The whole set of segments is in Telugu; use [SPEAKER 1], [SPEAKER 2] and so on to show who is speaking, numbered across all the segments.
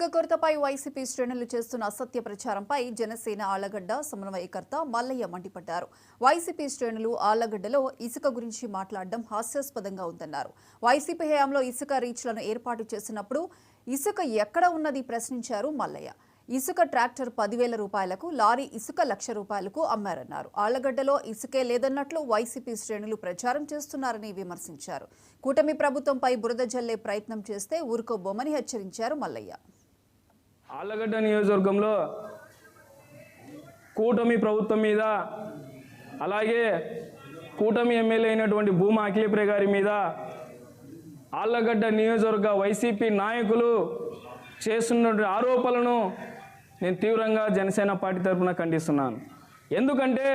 [SPEAKER 1] ఇసుక కొరతపై వైసీపీ శ్రేణులు చేస్తున్న అసత్య ప్రచారంపై జనసేన ఆళ్ళగడ్డ సమన్వయకర్త మల్లయ్య మండిపడ్డారు. వైసీపీ శ్రేణులు ఆళ్ళగడ్డలో ఇసుక గురించి మాట్లాడడం హాస్యాస్పదంగా ఉందన్నారు. వైసీపీ హయాంలో ఇసుక రీచ్లను ఏర్పాటు చేసినప్పుడు ఇసుక ఎక్కడ ఉన్నది ప్రశ్నించారు మల్లయ్య. ఇసుక ట్రాక్టర్ పదివేల రూపాయలకు లారీ ఇసుక లక్ష రూపాయలకు అమ్మారన్నారు. ఆళ్ళగడ్డలో ఇసుకే లేదన్నట్లు వైసీపీ శ్రేణులు ప్రచారం చేస్తున్నారని విమర్శించారు. కూటమి ప్రభుత్వంపై బురద జల్లే ప్రయత్నం చేస్తే ఊరుకోబోమని హెచ్చరించారు మల్లయ్య.
[SPEAKER 2] ఆళ్ళగడ్డ నియోజకవర్గంలో కూటమి ప్రభుత్వం మీద అలాగే కూటమి ఎమ్మెల్యే అయినటువంటి భూమా అఖిలప్రియ గారి మీద ఆళ్ళగడ్డ నియోజకవర్గ వైసీపీ నాయకులు చేస్తున్నటువంటి ఆరోపణలను నేను తీవ్రంగా జనసేన పార్టీ తరఫున ఖండిస్తున్నాను. ఎందుకంటే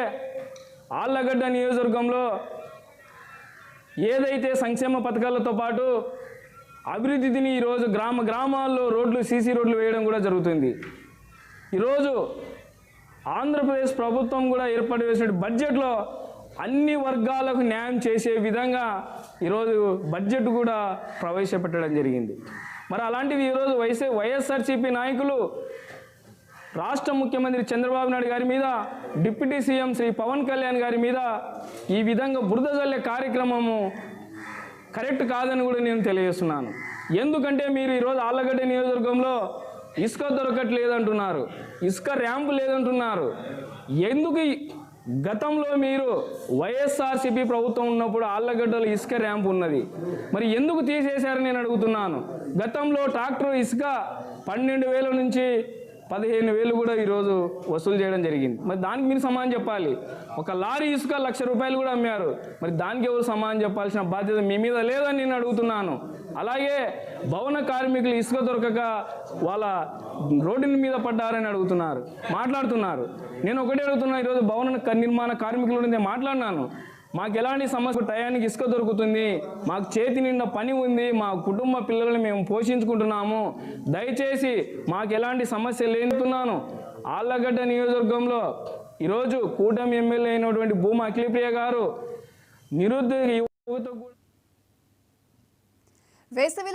[SPEAKER 2] ఆళ్ళగడ్డ నియోజకవర్గంలో ఏదైతే సంక్షేమ పథకాలతో పాటు అభివృద్ధిని ఈరోజు గ్రామ గ్రామాల్లో రోడ్లు సీసీ రోడ్లు వేయడం కూడా జరుగుతుంది. ఈరోజు ఆంధ్రప్రదేశ్ ప్రభుత్వం కూడా ఏర్పాటు చేసిన బడ్జెట్లో అన్ని వర్గాలకు న్యాయం చేసే విధంగా ఈరోజు బడ్జెట్ కూడా ప్రవేశపెట్టడం జరిగింది. మరి అలాంటిది ఈరోజు వైసీ వైఎస్ఆర్సీపీ నాయకులు రాష్ట్ర ముఖ్యమంత్రి చంద్రబాబు నాయుడు గారి మీద డిప్యూటీ సీఎం శ్రీ పవన్ కళ్యాణ్ గారి మీద ఈ విధంగా బురద జల్లే కార్యక్రమము కరెక్ట్ కాదని కూడా నేను తెలియజేస్తున్నాను. ఎందుకంటే మీరు ఈరోజు ఆళ్ళగడ్డ నియోజకవర్గంలో ఇసుక దొరకట్లేదంటున్నారు. ఇసుక ర్యాంపు లేదంటున్నారు. ఎందుకు గతంలో మీరు వైఎస్ఆర్సీపీ ప్రభుత్వం ఉన్నప్పుడు ఆళ్ళగడ్డలో ఇసుక ర్యాంప్ ఉన్నది? మరి ఎందుకు తీసేశారని నేను అడుగుతున్నాను. గతంలో ట్రాక్టర్ ఇసుక పన్నెండు వేల నుంచి పదిహేను వేలు కూడా ఈరోజు వసూలు చేయడం జరిగింది. మరి దానికి మీరు సమానం చెప్పాలి. ఒక లారీ ఇసుక లక్ష రూపాయలు కూడా అమ్మారు. మరి దానికి ఎవరు సమానం చెప్పాల్సిన బాధ్యత మీ మీద లేదని నేను అడుగుతున్నాను. అలాగే భవన కార్మికులు ఇసుక దొరకక వాళ్ళ రోడ్డు మీద పడ్డారని అడుగుతున్నారు మాట్లాడుతున్నారు. నేను ఒకటే అడుగుతున్నా ఈరోజు భవన నిర్మాణ కార్మికులు నుండి నేను మాట్లాడినాను. మాకు ఎలాంటి సమస్య టయానికి ఇసుక దొరుకుతుంది? మాకు చేతి నిండా పని ఉంది. మా కుటుంబ పిల్లల్ని మేము పోషించుకుంటున్నాము. దయచేసి మాకు ఎలాంటి సమస్య లేనుతున్నాను. ఆళ్ళగడ్డ నియోజకవర్గంలో ఈరోజు కూటమి ఎమ్మెల్యే అయినటువంటి భూమా అఖిలప్రియ గారు నిరుద్యోగ యువత
[SPEAKER 1] వేసవిలో